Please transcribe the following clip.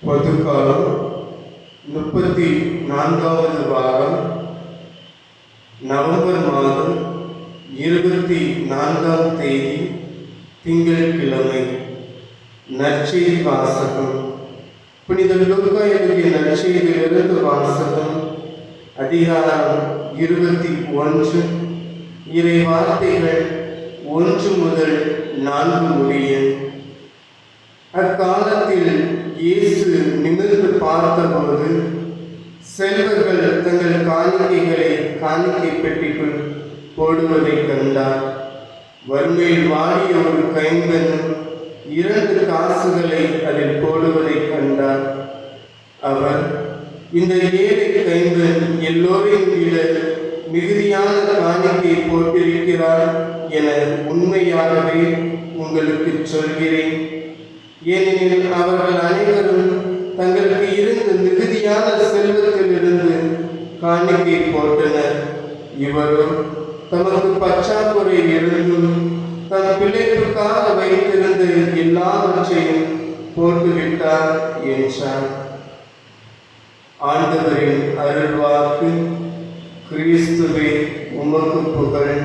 பொதுக்காலம் முப்பத்தி நான்காவது வாரம் நவம்பர் மாதம் இருபத்தி நான்காம் தேதி திங்கட்கிழமை. நற்செய்தி வாசகம். புனித லூக்கா எழுதிய நற்செய்தியிலிருந்து வாசகம். அதிகாரம் இருபத்தி ஒன்று. இறை வார்த்தைகள் ஒன்று முதல் நான்கு முடிய. அக்காலத்தில் இயேசு நிமிர்ந்து பார்த்தபோது செல்வர்கள் தங்கள் காணிக்கைகளை காணிக்கை பெட்டிக்குள் போடுவதைக் கண்டார். வறுமையில் வாடிய ஒரு கைம்பெண் இரண்டு காசுகளை அதில் போடுவதைக் கண்டார். அவர் இந்த ஏழை கைம்பெண் எல்லோரையும் விட மிகுதியான காணிக்கை போட்டிருக்கிறார் என உண்மையாகவே உங்களுக்கு சொல்கிறேன். ஏனெனில் அவர்கள் தங்களுக்கு இருந்த மிகுதியான செல்வத்திலிருந்து காணிக்கை போட்டனர். இவரும் தமக்கு பற்றாக்குறை இருந்தும் தன் பிள்ளைகளுக்காக வைத்திருந்த எல்லாவற்றையும் போட்டுவிட்டார் என்றார் ஆண்டவரின் அருள்வாக்கு கிறிஸ்துவே உமக்கு புகழ்.